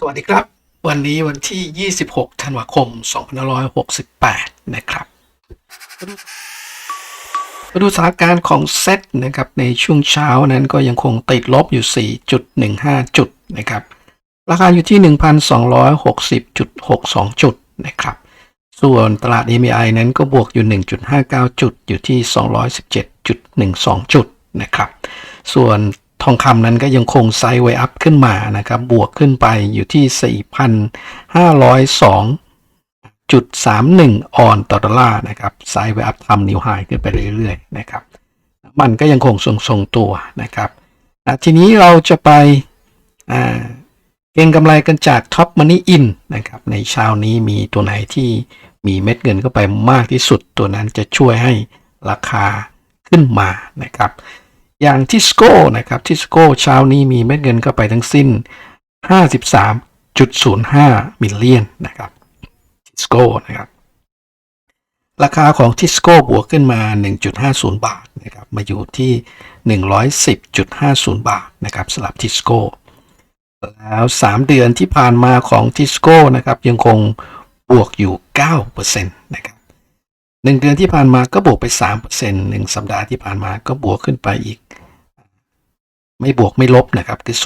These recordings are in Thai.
สวัสดีครับ วันนี้วันที่ 26 ธันวาคม 2568 นะครับมาดูสถานการณ์ของเซตนะครับในช่วงเช้านั้นก็ยังคงติดลบอยู่ 4.15 จุดนะครับ ราคาอยู่ที่ 1,260.62 จุดนะครับ ส่วนตลาด MAI นั้นก็บวกอยู่ 1.59 จุดอยู่ที่ 217.12 จุดนะครับ ส่วน ทองคำนั้นก็ยังคงไซด์ไวอัพขึ้นมานะครับ บวกขึ้นไปอยู่ที่ 4,502.31 ออนต่อดอลลาร์นะครับ ไซด์ไวอัพทำนิวไฮขึ้นไปเรื่อยๆนะครับ มันก็ยังคงทรงๆตัวนะครับ ทีนี้เราจะไปเก็งกำไรกันจาก Top Money In นะครับ ในเช้านี้มีตัวไหนที่มีเม็ดเงินเข้าไปมากที่สุด ตัวนั้นจะช่วยให้ราคาขึ้นมานะครับ อย่างทิสโก้นะครับทิสโก้เช้านี้มีเม็ดเงินเข้าไปทั้งสิ้น 53.05 มิลเลียนนะครับทิสโก้นะครับราคาของทิสโก้บวกขึ้นมา 1.50 บาทนะครับมาอยู่ที่ 110.50 บาทนะครับสำหรับทิสโก้แล้ว 3 เดือนที่ผ่านมาของทิสโก้นะครับยังคงบวกอยู่ 9%นะครับหนึ่งเดือนที่ผ่านมาก็บวกไป3%หนึ่งสัปดาห์ที่ผ่านมาก็บวกขึ้นไปอีก ไม่บวกไม่ลบนะครับคือ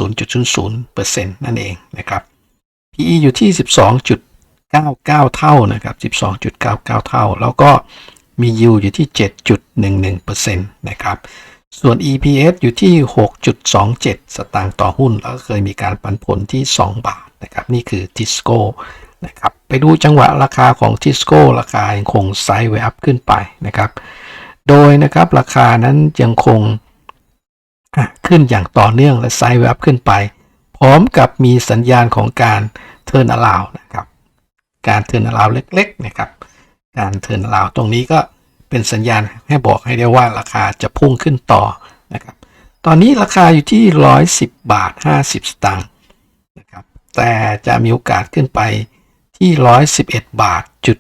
0.00%นั่นเองนะครับ PE อยู่ที่ 12.99 เท่านะครับ 12.99 เท่า แล้วก็มี yield อยู่ที่ 7.11%นะครับ ส่วน EPS อยู่ที่ 6.27 สตางค์ต่อหุ้น แล้วเคยมีการปันผลที่ 2 บาทนะครับ นี่คือ Tisco นะครับไปดูจังหวะราคาของ Tisco ราคายังคงไซด์ไวอัพขึ้นไปนะครับ โดยนะครับราคานั้นยังคง ขึ้นอย่างต่อเนื่องและไซด์เวฟขึ้นไป พร้อมกับมีสัญญาณของการเทิร์นอลาวนะครับ การเทิร์นอลาวเล็กๆนะครับ การเทิร์นอลาวตรงนี้ก็เป็นสัญญาณให้บอกให้ได้ว่าราคาจะพุ่งขึ้นต่อนะครับ ตอนนี้ราคาอยู่ที่ 110 บาท 50 สตางค์นะครับ แต่จะมีโอกาสขึ้นไปที่ 111 บาทจุด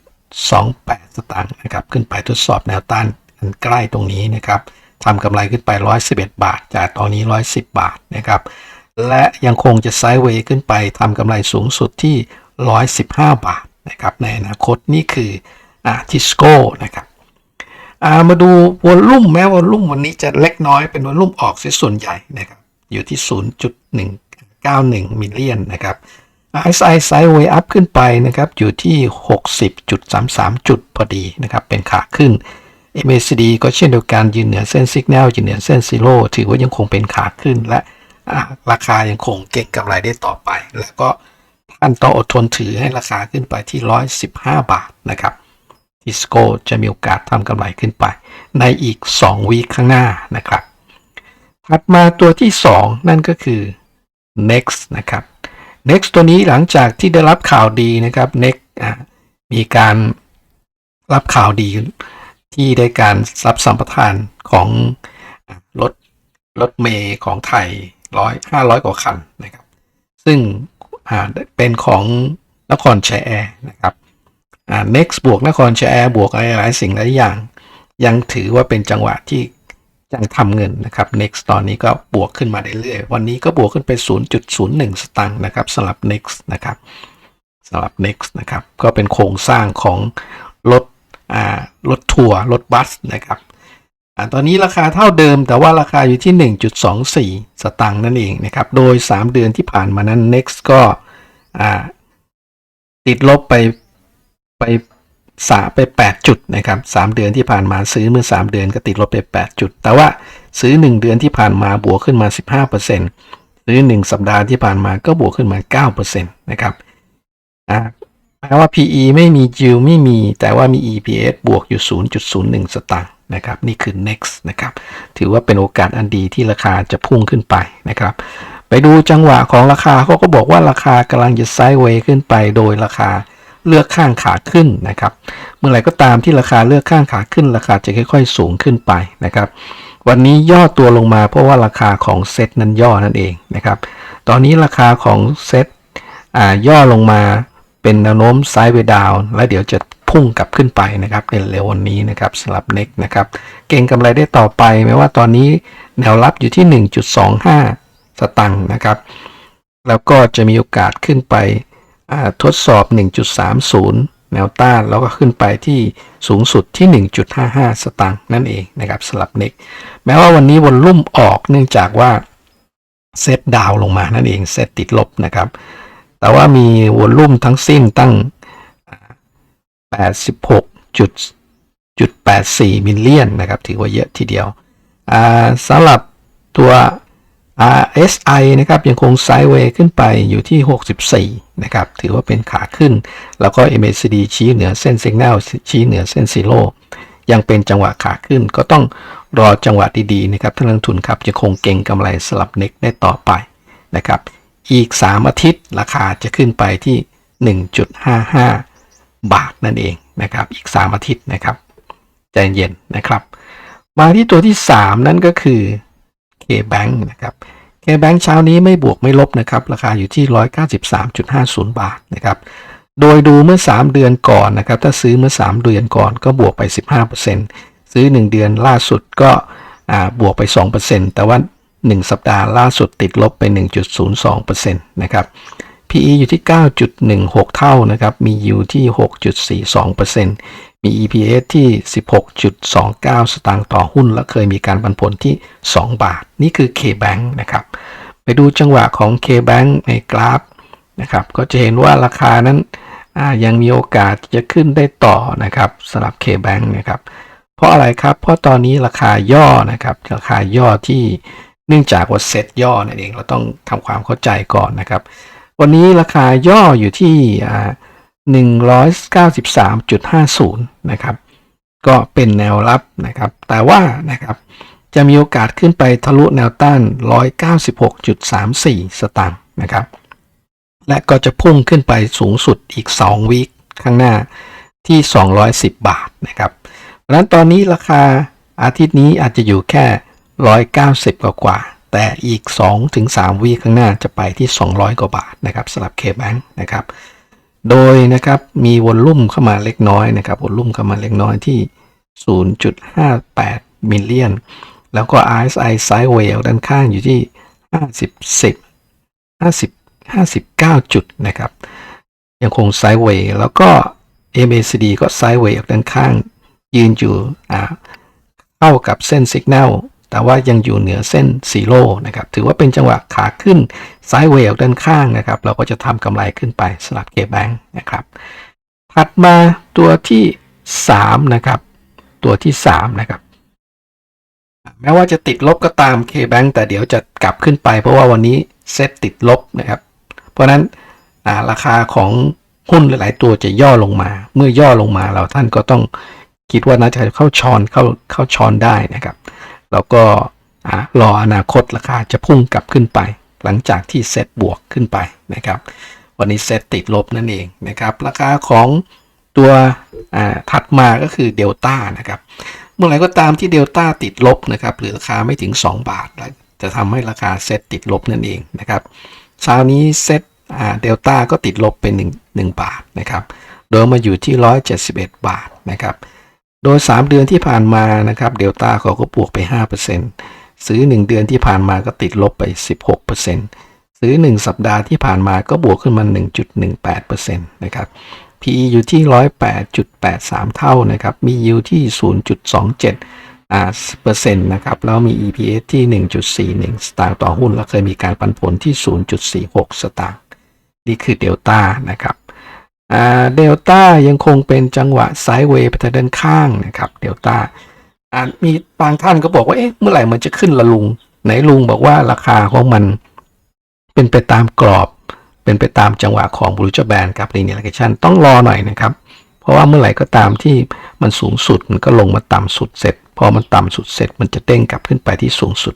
28 สตางค์นะครับ ขึ้นไปทดสอบแนวต้านอันใกล้ตรงนี้นะครับ ทำกำไรขึ้นไป 111 บาท จากตอนนี้ 110 บาทนะครับ และยังคงจะไซด์เวย์ขึ้นไปทำกำไรสูงสุดที่ 115 บาทนะครับในอนาคตนี่คืออ่าทิสโก้นะครับอ่ามาดูวอลลุ่มแม้วอลลุ่มวันนี้จะเล็กน้อยเป็นวอลลุ่มออกส่วนใหญ่นะครับอยู่ที่ 0.191 มิลเลียนนะครับ RSI ไซด์เวย์อัพขึ้นไปนะครับอยู่ที่ 60.33 จุดพอดีนะครับเป็นขาขึ้น MACD ก็เช่นเดียวกันยืนเหนือเส้นสัญญาณยืนเหนือเส้นซีโร่ถือว่ายังคงเป็นขาขึ้นและราคายังคงเก็งกำไรได้ต่อไป แล้วก็ท่านต้องอดทนถือให้ราคาขึ้นไปที่ 115 บาทนะครับทิสโก้จะมีโอกาสทำกำไรขึ้นไป ในอีก 2 วีคข้างหน้านะครับถัดมาตัวที่ 2 นั่นก็คือ next นะครับ next ตัวนี้หลังจากที่ได้รับข่าวดีนะครับ next มีการรับข่าวดี ที่ได้การรับสัมปทานของรถรถเมย์ของไทยร้อยห้าร้อยกว่าคันนะครับ ซึ่งเป็นของนครชัยแอร์นะครับอ่า next บวกนครชัยแอร์บวกอะไรหลายสิ่งหลายอย่าง ยังถือว่าเป็นจังหวะที่ยังทำเงินนะครับ next ตอนนี้ก็บวกขึ้นมาเรื่อยๆวันนี้ก็บวกขึ้นไป 0.01 สตางค์นะครับสำหรับ next นะครับสำหรับ next นะครับ ก็เป็นโครงสร้างของรถ รถทัวร์รถบัสนะครับอตอนนี้ราคาเท่าเดิมแต่ว่าราคาอยู่ที่ 1.24 สตางค์นั่นเองนะครับ โดย 3 เดือนที่ผ่านมานั้น next ก็ติดลบไปไปสาไป 8 จุดนะครับ3เดือนที่ผ่านมาซื้อเมื่อ 3 เดือนก็ติดลบไป 8 จุด แต่ว่าซื้อ 1 เดือนที่ผ่านมาบวกขึ้นมา 15%ซื้อ 1 สัปดาห์ที่ผ่านมาก็บวกขึ้นมา 9%นะครับ แม้ว่า PE ไม่มี yield ไม่มี แต่ว่ามี EPS บวกอยู่ 0.01 สตางค์นะครับ นี่คือ next นะครับ ถือว่าเป็นโอกาสอันดีที่ราคาจะพุ่งขึ้นไปนะครับ ไปดูจังหวะของราคาเขาก็บอกว่าราคากำลังจะไซด์เวย์ขึ้นไป โดยราคาเลือกข้างขาขึ้นนะครับ เมื่อไหร่ก็ตามที่ราคาเลือกข้างขาขึ้น ราคาจะค่อย ๆ สูงขึ้นไปนะครับ วันนี้ย่อตัวลงมาเพราะว่าราคาของเซ็ตนั้นย่อนั่นเองนะครับ ตอนนี้ราคาของเซ็ตย่อลงมา เป็นแนวโน้มไซด์เวดาวและเดี๋ยวจะพุ่งกลับขึ้นไปนะครับในเร็ววันนี้นะครับสำหรับเน็กนะครับเก่งกำไรได้ต่อไปแม้ว่าตอนนี้แนวรับอยู่ที่ 1.25 สตังค์นะครับ แล้วก็จะมีโอกาสขึ้นไปทดสอบ 1.30 แนวต้านแล้วก็ขึ้นไปที่สูงสุดที่ 1.55 สตางค์นั่นเองนะครับสลับเน็กแม้ว่าวันนี้วอลลุ่มออกเนื่องจากว่าเซตดาวลงมานั่นเองเซตติดลบนะครับ แต่ว่ามีวอลลุ่มทั้งสิ้นตั้ง 86.84 มิลเลียนนะครับ ถือว่าเยอะทีเดียวสำหรับตัว RSI นะครับยังคงไซด์เวย์ขึ้นไปอยู่ที่ 64 นะครับ ถือว่าเป็นขาขึ้น แล้วก็ MACD ชี้เหนือเส้น Signal ชี้เหนือเส้นซีโร่ยังเป็นจังหวะขาขึ้น ก็ต้องรอจังหวะดีๆนะครับท่านนักลงทุนครับจะคงเก่งกำไรสลับเน็กได้ต่อไปนะครับ อีก 3 อาทิตย์ ราคาจะขึ้นไปที่ 1.55 บาทนั่นเองนะครับ อีก 3 อาทิตย์นะครับใจเย็นนะครับ มาที่ตัวที่ 3 นั่นก็คือ K-Bank นะครับ K-Bank เช้านี้ไม่บวกไม่ลบนะครับ ราคาอยู่ที่ 193.50 บาทนะครับ โดยดูเมื่อ 3 เดือนก่อนนะครับ ถ้าซื้อเมื่อ 3 เดือนก่อนก็บวกไป 15%ซื้อ 1 เดือนล่าสุดก็บวกไป 2%แต่ว่า 1 สัปดาห์ล่าสุดติดลบไป 1.02%นะครับ PE อยู่ที่ 9.16 เท่านะครับ มี yield ที่ 6.42%มี EPS ที่ 16.29 สตางค์ต่อหุ้น และเคยมีการปันผลที่ 2 บาท นี่คือ K-Bank นะครับ ไปดูจังหวะของ K-Bank ในกราฟนะครับ ก็จะเห็นว่าราคานั้นยังมีโอกาสจะขึ้นได้ต่อนะครับสำหรับ K-Bank นะครับ เพราะอะไรครับ เพราะตอนนี้ราคาย่อนะครับ ราคาย่อที่ เนื่องจากว่าเซตย่อนั่นเองเราต้องทำความเข้าใจก่อนนะครับ วันนี้ราคาย่ออยู่ที่193.50 นะครับ ก็เป็นแนวรับนะครับ แต่ว่านะครับจะมีโอกาสขึ้นไปทะลุแนวต้าน 196.34 สตางค์นะครับ และก็จะพุ่งขึ้นไปสูงสุดอีก 2 วีคข้างหน้าที่ 210 บาทนะครับ เพราะฉะนั้นตอนนี้ราคาอาทิตย์นี้อาจจะอยู่แค่ 190 กว่ากว่า แต่อีก 2-3วีข้างหน้าจะไปที่ 200 กว่าบาทนะครับสำหรับ K-Bank นะครับ โดยนะครับมีวอลลุ่มเข้ามาเล็กน้อยนะครับวอลลุ่มเข้ามาเล็กน้อยที่ 0.58 มิลเลียน แล้วก็ RSI Sideway ด้านข้างอยู่ที่ 50 10 50 59 จุดนะครับ ยังคง Sideway แล้วก็ MACD ก็ Sideway ด้านข้างยืนอยู่เข้ากับเส้น Signal แต่ว่ายังอยู่เหนือเส้นซีโร่นะครับ ถือว่าเป็นจังหวะขาขึ้นไซด์เวย์ด้านข้างนะครับ เราก็จะทำกำไรขึ้นไปสำหรับ K-Bank นะครับ ถัดมาตัวที่ 3 นะครับ ตัวที่ 3 นะครับ แม้ว่าจะติดลบก็ตาม K-Bank แต่เดี๋ยวจะกลับขึ้นไป เพราะว่าวันนี้เซ็ตติดลบนะครับ เพราะนั้นราคาของหุ้นหลาย ๆ ตัวจะย่อลงมา เมื่อย่อลงมาเราท่านก็ต้องคิดว่าน่าจะเข้าช้อนเข้าเข้าช้อนได้นะครับ แล้วก็รออนาคตราคาจะพุ่งกลับขึ้นไป หลังจากที่เซตบวกขึ้นไปนะครับ วันนี้เซตติดลบนั่นเองนะครับ ราคาของตัวถัดมาก็คือเดลต้านะครับ เมื่อไหร่ก็ตามที่เดลต้าติดลบนะครับ หรือราคาไม่ถึง 2 บาท จะทำให้ราคาเซตติดลบนั่นเองนะครับเช้านี้เซตเดลต้าก็ติดลบเป็น1 1บาทนะครับโดยมาอยู่ที่ 171 บาทนะครับ โดย 3 เดือนที่ผ่านมานะครับเดลต้าเขาก็บวกไป 5%ซื้อ 1 เดือนที่ผ่านมาก็ติดลบไป 16%ซื้อ 1 สัปดาห์ที่ผ่านมาก็บวกขึ้นมา 1.18%นะครับ PE อยู่ที่ 108.83 เท่านะครับ มี yield ที่ 0.27อ่าเปอร์เซ็นต์นะครับ แล้วมี EPS ที่ 1.41 สตางค์ต่อหุ้น แล้วเคยมีการปันผลที่ 0.46 สตางค์ นี่คือเดลต้านะครับ เดลต้ายังคงเป็นจังหวะไซด์เวย์ไปทางด้านข้างนะครับเดลต้าอ่ามีบางท่านก็บอกว่าเอ๊ะเมื่อไหร่มันจะขึ้นละลุง ไหนลุงบอกว่าราคาของมัน เป็นไปตามกรอบ เป็นไปตามจังหวะของบรูจแบนกับ linear regression ต้องรอหน่อยนะครับ เพราะว่าเมื่อไหร่ก็ตามที่มันสูงสุดมันก็ลงมาต่ำสุดเสร็จ พอมันต่ำสุดเสร็จมันจะเด้งกลับขึ้นไปที่สูงสุด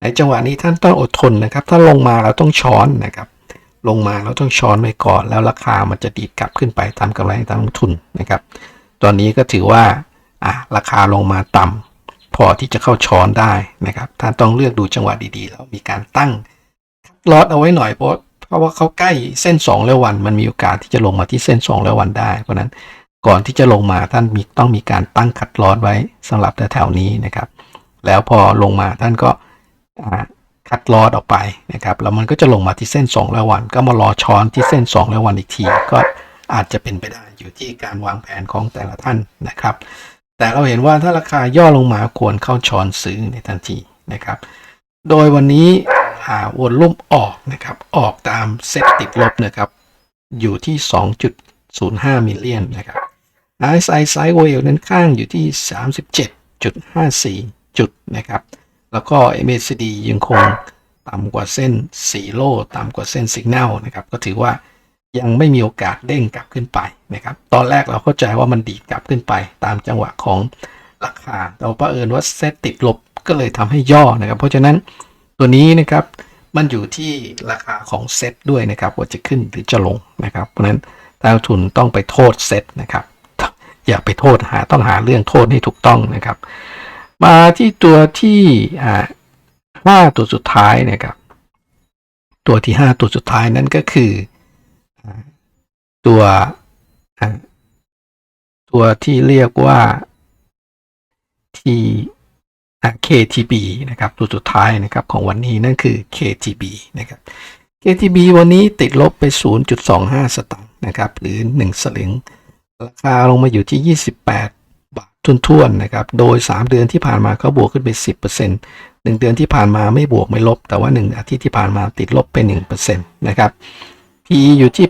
ในจังหวะนี้ท่านต้องอดทนนะครับ ถ้าลงมาเราต้องช้อนนะครับ ลงมาเราต้องช้อนไว้ก่อน แล้วราคามันจะดีดกลับขึ้นไปตามกำไรตามทุนนะครับ ตอนนี้ก็ถือว่าอะราคาลงมาต่ำพอที่จะเข้าช้อนได้นะครับท่านต้องเลือกดูจังหวะดีๆ แล้วมีการตั้งลอตเอาไว้หน่อยเพราะเพราะว่าเขาใกล้เส้น2แล้ววันมันมีโอกาสที่จะลงมาที่เส้น2แล้ววันได้ เพราะนั้นก่อนที่จะลงมาท่านมีต้องมีการตั้งคัดลอตไว้สำหรับแถวๆนี้นะครับ แล้วพอลงมาท่านก็อ่า คัดลอดออกไปนะครับแล้วมันก็จะลงมาที่เส้น 2 แล้ววัน ก็มารอช้อนที่เส้น 2 แล้ววันอีกที ก็อาจจะเป็นไปได้อยู่ที่การวางแผนของแต่ละท่านนะครับ แต่เราเห็นว่าถ้าราคาย่อลงมาควรเข้าช้อนซื้อในทันทีนะครับ โดยวันนี้หาวนลุ่มออกนะครับออกตามเซตติดลบนะครับอยู่ที่ 2.05 มิลเลียนนะครับ RSI ไซด์เวลนั้นข้างอยู่ที่ 37.54 จุดนะครับ แล้วก็ MACD ยังคงต่ำกว่าเส้นสีโลต่ำกว่าเส้นสัญญาณนะครับ ก็ถือว่ายังไม่มีโอกาสเด้งกลับขึ้นไปนะครับ ตอนแรกเราเข้าใจว่ามันดีดกลับขึ้นไป ตามจังหวะของราคาแต่ว่าเอิญว่าเซตติดลบก็เลยทำให้ย่อนะครับ เพราะฉะนั้นตัวนี้นะครับมันอยู่ที่ราคาของเซตด้วยนะครับว่าจะขึ้นหรือจะลงนะครับ เพราะฉะนั้นนักลงทุนต้องไปโทษเซตนะครับ อย่าไปโทษหาต้องหาเรื่องโทษให้ถูกต้องนะครับ มาที่ตัวที่อ่าห้าตัวสุดท้ายนะครับ ตัวที่ห้าตัวสุดท้ายนั่นก็คือตัวตัวที่เรียกว่า T อ่ KTB นะครับ ตัวสุดท้ายนะครับของวันนี้นั่นคือ KTB นะครับ KTB วันนี้ติดลบไป 0.25 สตางค์นะครับ หรือ 1 สลึง ราคาลงมาอยู่ที่ 28 ททุนๆนะครับ โดย 3 เดือนที่ผ่านมาเขาบวกขึ้นไป 10% 1 เดือนที่ผ่านมาไม่บวกไม่ลบ แต่ว่า 1 อาทิตย์ที่ผ่านมาติดลบไป1%นะครับ PE อยู่ที่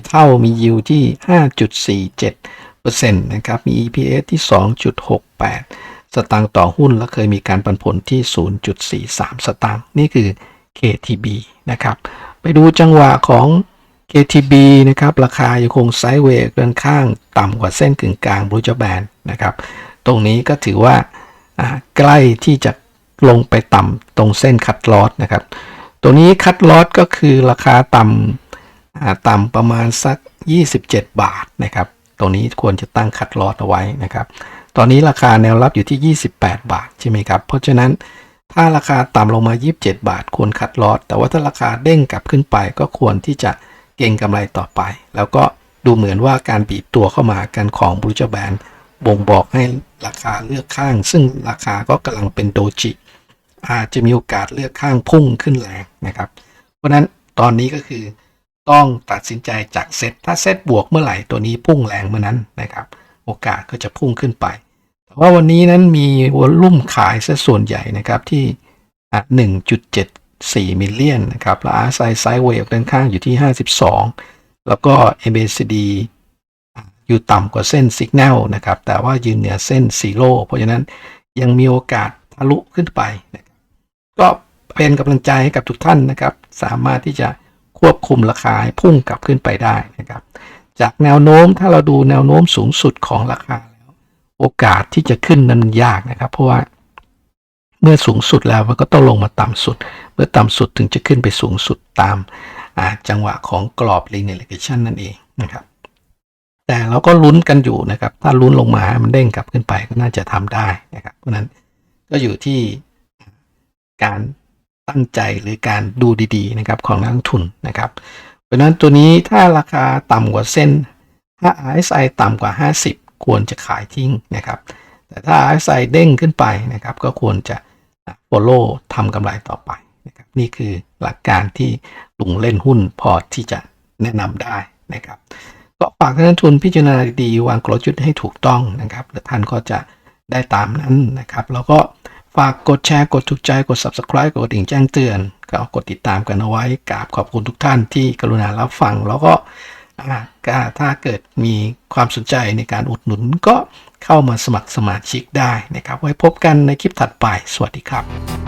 8.24 เท่า มี yield ที่ 5.47%นะครับ มี EPS ที่ 2.68 สตางค์ต่อหุ้น และเคยมีการปันผลที่ 0.43 สตางค์ นี่คือ KTB นะครับ ไปดูจังหวะของ KTB นะครับ ราคายังคงไซด์เวย์เดินข้างต่ำกว่าเส้นกึ่งกลางบรูจแบน นะครับ ตรงนี้ก็ถือว่าใกล้ที่จะลงไปต่ำตรงเส้นคัดลอสนะครับ ตัวนี้คัดลอสก็คือราคาต่ำต่ำประมาณสัก 27 บาทนะครับ ตรงนี้ควรจะตั้งคัดลอสเอาไว้นะครับ ตอนนี้ราคาแนวรับอยู่ที่ 28 บาทใช่ไหมครับ เพราะฉะนั้นถ้าราคาต่ำลงมา 27 บาท ควรคัดลอสแต่ว่าถ้าราคาเด้งกลับขึ้นไปก็ควรที่จะเก็งกำไรต่อไป แล้วก็ดูเหมือนว่าการบีบตัวเข้ามากันของบรูจแบน บ่งบอกให้ราคาเลือกข้าง ซึ่งราคาก็กำลังเป็นโดจิอาจจะมีโอกาสเลือกข้างพุ่งขึ้นแรงนะครับ เพราะนั้นตอนนี้ก็คือต้องตัดสินใจจากเซตถ้าเซตบวกเมื่อไหร่ตัวนี้พุ่งแรงเมื่อนั้นนะครับ โอกาสก็จะพุ่งขึ้นไป แต่ว่าวันนี้นั้นมีวอลุ่มขายซะส่วนใหญ่นะครับที่อะ1.74มิลเลียนนะครับแล้ว RSI ไซด์เวฟด้านข้างอยู่ที่ 52 แล้วก็ MACD อยู่ต่ำกว่าเส้นสัญญาณนะครับ แต่ว่ายืนเหนือเส้นซีโร่เพราะฉะนั้นยังมีโอกาสทะลุขึ้นไปนะครับก็เป็นกำลังใจให้กับทุกท่านนะครับ สามารถที่จะควบคุมราคาให้พุ่งกลับขึ้นไปได้นะครับ จากแนวโน้มถ้าเราดูแนวโน้มสูงสุดของราคาแล้วโอกาสที่จะขึ้นนั้นยากนะครับ เพราะว่าเมื่อสูงสุดแล้วมันก็ต้องลงมาต่ำสุด เมื่อต่ำสุดถึงจะขึ้นไปสูงสุดตามจังหวะของกรอบ linear regression นั่นเองนะครับ แต่เราก็ลุ้นกันอยู่นะครับ ถ้าลุ้นลงมาให้มันเด้งกลับขึ้นไปก็น่าจะทำได้นะครับ เพราะนั้นก็อยู่ที่การตั้งใจหรือการดูดีๆนะครับของนักลงทุนนะครับ เพราะฉะนั้นตัวนี้ถ้าราคาต่ำกว่าเส้น ถ้า RSI ต่ำกว่า 50 ควรจะขายทิ้งนะครับ แต่ถ้า RSI เด้งขึ้นไปนะครับ ก็ควรจะ follow ทำกำไรต่อไปนะครับ นี่คือหลักการที่ลุงเล่นหุ้นพอที่จะแนะนำได้นะครับ ก็ฝากท่านนักทุนพิจารณาดีๆวางกลยุทธ์ให้ถูกต้องนะครับแล้วท่านก็จะได้ตามนั้นนะครับ แล้วก็ฝากกดแชร์กดถูกใจกด subscribe กดกระดิ่งแจ้งเตือนก็กดติดตามกันเอาไว้กราบขอบคุณทุกท่านที่กรุณารับฟังแล้วก็ก็ถ้าเกิดมีความสนใจในการอุดหนุนก็เข้ามาสมัครสมาชิกได้นะครับ ไว้พบกันในคลิปถัดไป สวัสดีครับ